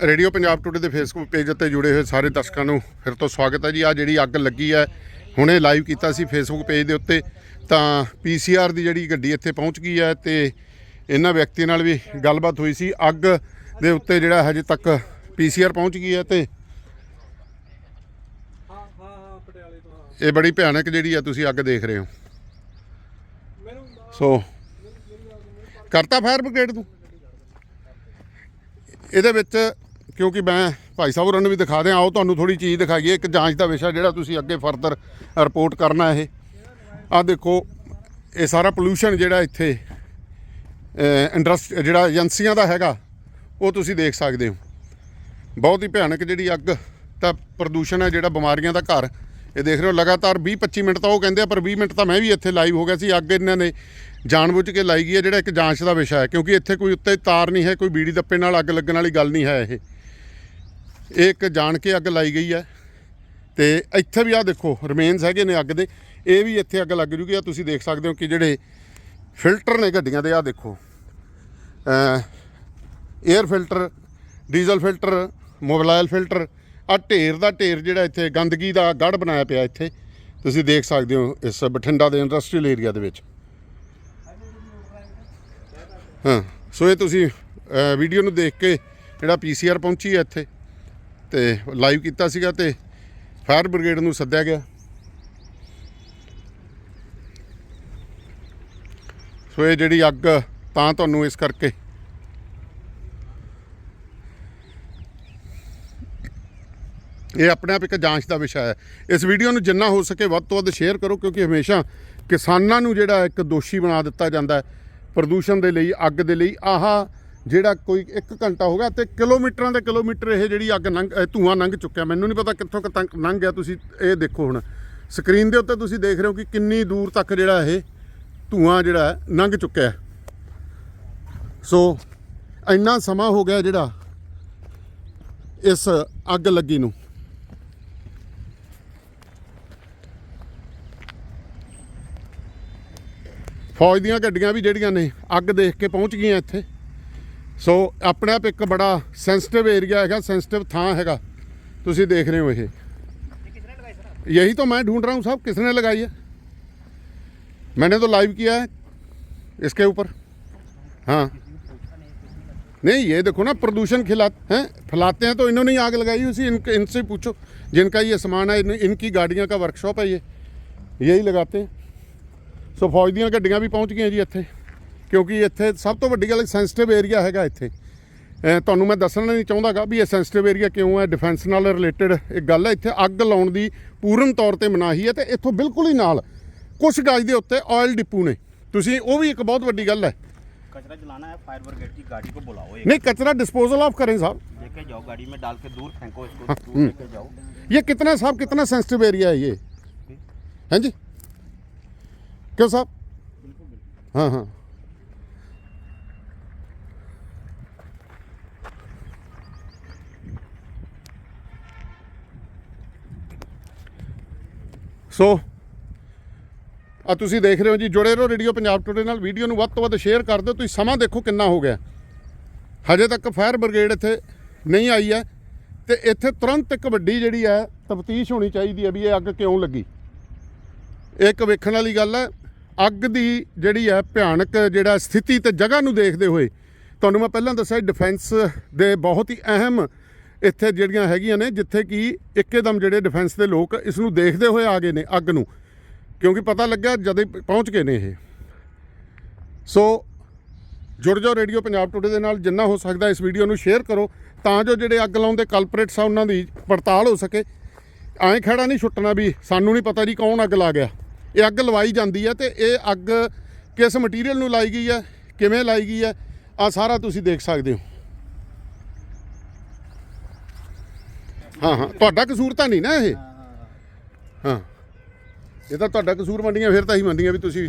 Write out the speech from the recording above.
Radio Punjab today ਦੇ Facebook page ਉੱਤੇ ਜੁੜੇ ਹੋਏ ਸਾਰੇ ਦਰਸ਼ਕਾਂ ਨੂੰ ਫਿਰ ਤੋਂ ਸਵਾਗਤ ਹੈ ਜੀ। ਆ ਜਿਹੜੀ ਅੱਗ ਲੱਗੀ ਹੈ, ਹੁਣੇ ਲਾਈਵ ਕੀਤਾ ਸੀ ਫੇਸਬੁੱਕ ਪੇਜ ਦੇ ਉੱਤੇ, ਤਾਂ ਪੀਸੀਆਰ ਦੀ ਜਿਹੜੀ ਗੱਡੀ ਇੱਥੇ ਪਹੁੰਚ ਗਈ ਹੈ ਤੇ ਇਹਨਾਂ ਵਿਅਕਤੀਆਂ ਨਾਲ ਵੀ ਗੱਲਬਾਤ ਹੋਈ ਸੀ। ਅੱਗ ਦੇ ਉੱਤੇ ਜਿਹੜਾ ਹਜੇ ਤੱਕ ਪੀਸੀਆਰ ਪਹੁੰਚ ਗਈ ਹੈ ਤੇ ਇਹ ਬੜੀ ਭਿਆਨਕ ਜਿਹੜੀ ਆ ਤੁਸੀਂ ਅੱਗ ਦੇਖ ਰਹੇ ਹੋ। ਸੋ ਕਰਤਾ ਫਾਇਰ ਬ੍ਰਿਗੇਡ ਤੂੰ? ਇਹਦੇ ਵਿੱਚ ਕਿਉਂਕਿ ਮੈਂ ਭਾਈ ਸਾਹਿਬ ਹੋਰਾਂ ਨੂੰ ਵੀ ਦਿਖਾ ਦਿਆਂ, ਆਓ ਤੁਹਾਨੂੰ ਥੋੜੀ ਚੀਜ਼ ਦਿਖਾਈਏ, ਇੱਕ ਜਾਂਚ ਦਾ ਵਿਸ਼ਾ ਜਿਹੜਾ ਤੁਸੀਂ ਅੱਗੇ ਫਰਦਰ ਰਿਪੋਰਟ ਕਰਨਾ ਇਹ। ਆ ਦੇਖੋ, ਇਹ ਸਾਰਾ ਪੋਲੂਸ਼ਨ ਜਿਹੜਾ ਇੱਥੇ ਇੰਡਸਟ ਜਿਹੜਾ ਏਜੰਸੀਆਂ ਦਾ ਹੈਗਾ, ਉਹ ਤੁਸੀਂ ਦੇਖ ਸਕਦੇ ਹੋ। ਬਹੁਤ ਹੀ ਭਿਆਨਕ ਜਿਹੜੀ ਅੱਗ ਤਾਂ ਪ੍ਰਦੂਸ਼ਣ ਹੈ, ਜਿਹੜਾ ਬਿਮਾਰੀਆਂ ਦਾ ਘਰ। ਇਹ ਦੇਖ ਰਹੇ ਹੋ, ਲਗਾਤਾਰ 20 25 ਮਿੰਟ ਤਾਂ ਉਹ ਕਹਿੰਦੇ ਆ, ਪਰ 20 ਮਿੰਟ ਤਾਂ ਮੈਂ ਵੀ ਇੱਥੇ ਲਾਈਵ ਹੋ ਗਿਆ ਸੀ। ਅੱਗ ਇਹਨਾਂ ਨੇ ਜਾਣਬੁੱਝ ਕੇ ਲਾਈ ਗਈ ਹੈ, ਜਿਹੜਾ ਇੱਕ ਜਾਂਚ ਦਾ ਵਿਸ਼ਾ ਹੈ। ਕਿਉਂਕਿ ਇੱਥੇ ਕੋਈ ਉੱਤੇ ਤਾਰ ਨਹੀਂ ਹੈ, ਕੋਈ ਬੀੜੀ ਦੱਪੇ ਨਾਲ ਅੱਗ ਲੱਗਣ ਵਾਲੀ ਗੱਲ ਨਹੀਂ ਹੈ ਇਹ। ਇਹ ਇੱਕ ਜਾਣ ਕੇ ਅੱਗ ਲਾਈ ਗਈ ਹੈ। ਤੇ ਇੱਥੇ ਵੀ ਆ ਦੇਖੋ ਰਿਮੇਨਸ ਹੈਗੇ ਨੇ ਅੱਗ ਦੇ। ਇਹ ਵੀ ਇੱਥੇ ਅੱਗ ਲੱਗ ਜੂਗੀ। ਆ ਤੁਸੀਂ ਦੇਖ ਸਕਦੇ ਹੋ ਕਿ ਜਿਹੜੇ ਫਿਲਟਰ ਨੇ ਗੱਡੀਆਂ ਦੇ ਆ ਦੇਖੋ। Air filter diesel filter mobile filter ਆ ਢੇਰ ਦਾ ਢੇਰ ਜਿਹੜਾ ਇੱਥੇ ਗੰਦਗੀ ਦਾ ਗੜ ਬਣਾਇਆ ਪਿਆ ਇੱਥੇ। ਤੁਸੀਂ ਦੇਖ ਸਕਦੇ ਹੋ ਇਸ ਬਠਿੰਡਾ ਦੇ ਇੰਡਸਟਰੀਅਲ ਏਰੀਆ ਦੇ ਵਿੱਚ। ਹਾਂ, ਸੋ ਇਹ ਤੁਸੀਂ ਵੀਡੀਓ ਨੂੰ ਦੇਖ ਕੇ ਜਿਹੜਾ ਪੀਸੀਆਰ ਪਹੁੰਚੀ ਹੈ ਇੱਥੇ। ਤੇ ਲਾਈਵ ਕੀਤਾ ਸੀਗਾ ਤੇ ਫਾਇਰ ਬ੍ਰਿਗੇਡ ਨੂੰ ਸੱਦਿਆ ਗਿਆ। ਸੋ ਇਹ ਜਿਹੜੀ ਅੱਗ ਤਾਂ ਤੁਹਾਨੂੰ ਇਸ ਕਰਕੇ ਇਹ ਆਪਣੇ ਆਪ ਇੱਕ ਜਾਂਚ ਦਾ ਵਿਸ਼ਾ ਹੈ। ਇਸ ਵੀਡੀਓ ਨੂੰ ਜਿੰਨਾ ਹੋ ਸਕੇ ਵੱਧ ਤੋਂ ਵੱਧ ਸ਼ੇਅਰ ਕਰੋ ਕਿਉਂਕਿ ਹਮੇਸ਼ਾ ਕਿਸਾਨਾਂ ਨੂੰ ਜਿਹੜਾ ਇੱਕ ਦੋਸ਼ੀ ਬਣਾ ਦਿੱਤਾ ਜਾਂਦਾ ਹੈ। ਪ੍ਰਦੂਸ਼ਣ ਦੇ ਲਈ, ਅੱਗ ਦੇ ਲਈ ਆਹ ਜਿਹੜਾ ਕੋਈ 1 ਘੰਟਾ ਹੋ ਗਿਆ ਤੇ ਕਿਲੋਮੀਟਰਾਂ ਦੇ ਕਿਲੋਮੀਟਰ ਇਹ ਜਿਹੜੀ ਅੱਗ ਲੰਘ ਅਹ ਧੂਆਂ ਲੰਘ ਚੁੱਕਿਆ। ਮੈਨੂੰ ਨਹੀਂ ਪਤਾ ਕਿੱਥੋਂ ਕੁ ਤੱਕ ਲੰਘ ਗਿਆ, ਤੁਸੀਂ ਇਹ ਦੇਖੋ ਹੁਣ। ਸਕਰੀਨ ਦੇ ਉੱਤੇ ਤੁਸੀਂ ਦੇਖ ਰਹੇ ਹੋ ਕਿ ਕਿੰਨੀ ਦੂਰ ਤੱਕ ਜਿਹੜਾ ਇਹ ਧੂਆਂ ਜਿਹੜਾ ਲੰਘ ਚੁੱਕਿਆ ਸੋ ਇੰਨਾ ਸਮਾਂ ਹੋ ਗਿਆ ਜਿਹੜਾ ਇਸ ਅੱਗ ਲੱਗੀ ਨੂੰ। ਫੌਜ ਦੀਆਂ ਗੱਡੀਆਂ ਵੀ ਜਿਹੜੀਆਂ ਨੇ ਅੱਗ ਦੇਖ ਕੇ ਪਹੁੰਚ ਗਈਆਂ ਇੱਥੇ। ਸੋ ਆਪਣੇ ਆਪ ਇੱਕ ਬੜਾ ਸੈਂਸਿਟਿਵ ਏਰੀਆ ਹੈਗਾ ਸੈਂਸਿਟਿਵ ਥਾਂ ਹੈਗਾ ਤੁਸੀਂ ਦੇਖ ਰਹੇ ਹੋ ਇਹ यही तो मैं ढूंढ रहा हूँ साहब किसने लगाई है मैंने तो लाइव किया है इसके ऊपर हाँ नहीं ये देखो ना प्रदूषण खिला हैं फैलाते हैं तो इन्होंने ही आग लगाई उसी इन, इनसे पूछो जिनका ये सामान है इन, इनकी गाड़ियाँ का वर्कशॉप है ये यही लगाते हैं ਸੋ ਫੌਜ ਦੀਆਂ ਗੱਡੀਆਂ ਵੀ ਪਹੁੰਚ ਗਈਆਂ ਜੀ ਇੱਥੇ ਕਿਉਂਕਿ ਇੱਥੇ ਸਭ ਤੋਂ ਵੱਡੀ ਗੱਲ ਸੈਂਸਿਟਿਵ ਏਰੀਆ ਹੈਗਾ ਇੱਥੇ ਅਹ ਤੁਹਾਨੂੰ ਮੈਂ ਦੱਸਣਾ ਨਹੀਂ ਚਾਹੁੰਦਾਗਾ ਵੀ ਇਹ ਸੈਂਸਿਟਿਵ ਏਰੀਆ ਕਿਉਂ ਹੈ ਡਿਫੈਂਸ ਨਾਲ ਰਿਲੇਟਡ ਇੱਕ ਗੱਲ ਹੈ ਇੱਥੇ ਅੱਗ ਲਾਉਣ ਦੀ ਪੂਰਨ ਤੌਰ ਤੇ ਮਨਾਹੀ ਹੈ ਤੇ ਇੱਥੋਂ ਬਿਲਕੁਲ ਹੀ ਨਾਲ ਕੁਝ ਗਾਜ ਦੇ ਉੱਤੇ ਆਇਲ ਡਿਪੂ ਨੇ ਤੁਸੀਂ ਉਹ ਵੀ ਇੱਕ ਬਹੁਤ ਵੱਡੀ ਗੱਲ ਹੈ कचरा जलाना है फायर ब्रिगेड की गाड़ी को बुलाओ एक नहीं कचरा डिस्पोजल ऑफ करें साहब लेके जाओ गाड़ी में डाल के दूर फेंको इसको हाँ, दूर लेके जाओ ये कितना साहब कितना सेंसिटिव एरिया है ये हैं जी क्यों साहब हाँ हाँ ਸੋ ਆ ਤੁਸੀਂ ਦੇਖ ਰਹੇ ਹੋ ਜੀ, ਜੁੜੇ ਰਹੋ ਰੇਡੀਓ ਪੰਜਾਬ ਟੁਡੇ ਨਾਲ। ਵੀਡੀਓ ਨੂੰ ਵੱਧ ਤੋਂ ਵੱਧ ਸ਼ੇਅਰ ਕਰ ਦਿਓ, ਤੁਸੀਂ ਸਮਾਂ ਦੇਖੋ ਕਿੰਨਾ ਹੋ ਗਿਆ। ਹਜੇ ਤੱਕ ਫਾਇਰ ਬ੍ਰਿਗੇਡ ਇੱਥੇ ਨਹੀਂ ਆਈ ਹੈ ਤੇ ਇੱਥੇ ਤੁਰੰਤ ਇੱਕ ਵੱਡੀ ਜਿਹੜੀ ਹੈ ਤਫਤੀਸ਼ ਹੋਣੀ ਚਾਹੀਦੀ ਹੈ ਵੀ ਇਹ ਅੱਗ ਕਿਉਂ ਲੱਗੀ। ਇਹ ਇੱਕ ਵੇਖਣ ਵਾਲੀ ਗੱਲ ਹੈ, ਅੱਗ ਦੀ ਜਿਹੜੀ ਹੈ ਭਿਆਨਕ ਜਿਹੜਾ ਸਥਿਤੀ ਤੇ ਜਗ੍ਹਾ ਨੂੰ ਦੇਖਦੇ ਹੋਏ, ਤੁਹਾਨੂੰ ਮੈਂ ਪਹਿਲਾਂ ਦੱਸਿਆ ਡਿਫੈਂਸ ਦੇ ਬਹੁਤ ਹੀ ਅਹਿਮ ਇੱਥੇ ਜਿਹੜੀਆਂ ਹੈਗੀਆਂ ਨੇ, ਜਿੱਥੇ ਕਿ ਇੱਕੇਦਮ ਜਿਹੜੇ ਡਿਫੈਂਸ ਦੇ ਲੋਕ ਇਸ ਨੂੰ ਦੇਖਦੇ ਹੋਏ ਆ ਗਏ ਨੇ ਅੱਗ ਨੂੰ। ਕਿਉਂਕਿ ਪਤਾ ਲੱਗਾ ਜਦ ਪਹੁੰਚ ਗਏ ਨੇ ਇਹ। ਸੋ ਜੁੜ ਜਾਓ ਰੇਡੀਓ ਪੰਜਾਬ ਟੁਡੇ ਦੇ ਨਾਲ, ਜਿੰਨਾ ਹੋ ਸਕਦਾ ਇਸ ਵੀਡੀਓ ਨੂੰ ਸ਼ੇਅਰ ਕਰੋ, ਤਾਂ ਜੋ ਜਿਹੜੇ ਅੱਗ ਲਾਉਂਦੇ ਕਲਪਰੇਟਸ ਆ, ਉਹਨਾਂ ਦੀ ਪੜਤਾਲ ਹੋ ਸਕੇ। ਐਂ ਖੜਾ ਨਹੀਂ ਛੁੱਟਣਾ ਵੀ, ਸਾਨੂੰ ਨਹੀਂ ਪਤਾ ਜੀ ਕੌਣ ਅੱਗ ਲਾ ਗਿਆ। ਇਹ ਅੱਗ ਲਵਾਈ ਜਾਂਦੀ ਹੈ ਤੇ ਇਹ ਅੱਗ ਕਿਸ ਮਟੀਰੀਅਲ ਨੂੰ ਲਾਈ ਗਈ ਹੈ ਕਿਵੇਂ ਲਾਈ ਗਈ ਹੈ ਆ ਸਾਰਾ ਤੁਸੀਂ ਦੇਖ ਸਕਦੇ ਹੋ। ਹਾਂ ਹਾਂ। ਤੁਹਾਡਾ ਕਸੂਰ ਤਾਂ ਨਹੀਂ ਨਾ ਇਹ? ਹਾਂ ਇਹ ਤਾਂ ਤੁਹਾਡਾ ਕਸੂਰ ਮੰਡੀਆਂ ਫਿਰ ਤਾਂ ਹੀ ਮੰਡੀਆਂ ਵੀ ਤੁਸੀਂ